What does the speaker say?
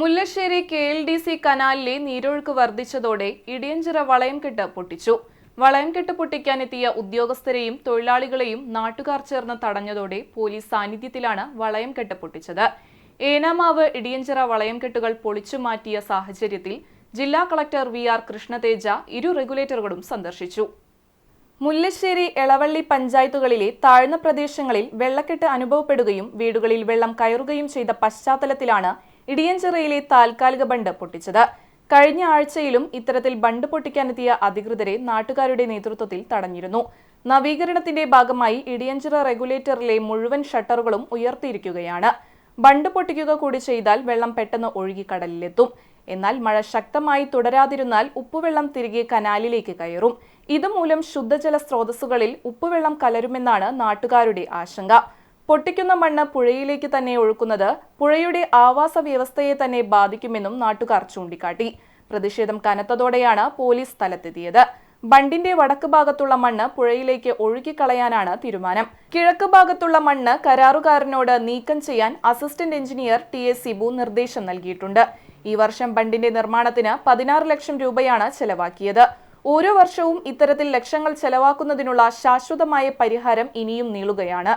Mullassery K L D C കനാലിലെ നീരൊഴുക്ക് വർദ്ധിച്ചതോടെ ഇടിയഞ്ചിറ വളയംകെട്ട് പൊട്ടിച്ചു. വളയംകെട്ട് പൊട്ടിക്കാനെത്തിയ ഉദ്യോഗസ്ഥരെയും തൊഴിലാളികളെയും നാട്ടുകാർ ചേർന്ന് തടഞ്ഞതോടെ പോലീസ് സാന്നിധ്യത്തിലാണ് വളയംകെട്ട് പൊട്ടിച്ചത്. ഏനാമാവ് ഇടിയഞ്ചിറ വളയംകെട്ടുകൾ പൊളിച്ചു മാറ്റിയ സാഹചര്യത്തിൽ ജില്ലാ കളക്ടർ വി ആർ കൃഷ്ണതേജ ഇരു റെഗുലേറ്ററുകളും സന്ദർശിച്ചു. മുല്ലശ്ശേരി എളവള്ളി പഞ്ചായത്തുകളിലെ താഴ്ന്ന പ്രദേശങ്ങളിൽ വെള്ളക്കെട്ട് അനുഭവപ്പെടുകയും വീടുകളിൽ വെള്ളം കയറുകയും ചെയ്ത പശ്ചാത്തലത്തിലാണ് ഇടിയഞ്ചിറയിലെ താൽക്കാലിക ബണ്ട് പൊട്ടിച്ചത്. കഴിഞ്ഞ ആഴ്ചയിലും ഇത്തരത്തിൽ ബണ്ട് പൊട്ടിക്കാനെത്തിയ അധികൃതരെ നാട്ടുകാരുടെ നേതൃത്വത്തിൽ തടഞ്ഞിരുന്നു. നവീകരണത്തിന്റെ ഭാഗമായി ഇടിയഞ്ചിറ റെഗുലേറ്ററിലെ മുഴുവൻ ഷട്ടറുകളും ഉയർത്തിയിരിക്കുകയാണ്. ബണ്ട് പൊട്ടിക്കുക കൂടി ചെയ്താൽ വെള്ളം പെട്ടെന്ന് ഒഴുകി കടലിലെത്തും എന്നാൽ മഴ ശക്തമായി തുടരാതിരുന്നാൽ ഉപ്പുവെള്ളം തിരികെ കനാലിലേക്ക് കയറും. ഇതുമൂലം ശുദ്ധജല സ്രോതസ്സുകളിൽ ഉപ്പുവെള്ളം കലരുമെന്നാണ് നാട്ടുകാരുടെ ആശങ്ക. പൊട്ടിക്കുന്ന മണ്ണ് പുഴയിലേക്ക് തന്നെ ഒഴുക്കുന്നത് പുഴയുടെ ആവാസ വ്യവസ്ഥയെ തന്നെ ബാധിക്കുമെന്നും നാട്ടുകാർ ചൂണ്ടിക്കാട്ടി. പ്രതിഷേധം കനത്തതോടെയാണ് പോലീസ് സ്ഥലത്തെത്തിയത്. ബണ്ടിന്റെ വടക്ക് ഭാഗത്തുള്ള മണ്ണ് പുഴയിലേക്ക് ഒഴുകിക്കളയാനാണ് തീരുമാനം. കിഴക്ക് ഭാഗത്തുള്ള മണ്ണ് കരാറുകാരനോട് നീക്കം ചെയ്യാൻ assistant engineer T S Sibu നിർദ്ദേശം നൽകിയിട്ടുണ്ട്. ഈ വർഷം ബണ്ടിന്റെ നിർമ്മാണത്തിന് പതിനാറ് ലക്ഷം രൂപയാണ് ചെലവാക്കിയത്. ഓരോ വർഷവും ഇത്തരത്തിൽ ലക്ഷങ്ങൾ ചെലവാക്കുന്നതിനുള്ള ശാശ്വതമായ പരിഹാരം ഇനിയും നീളുകയാണ്.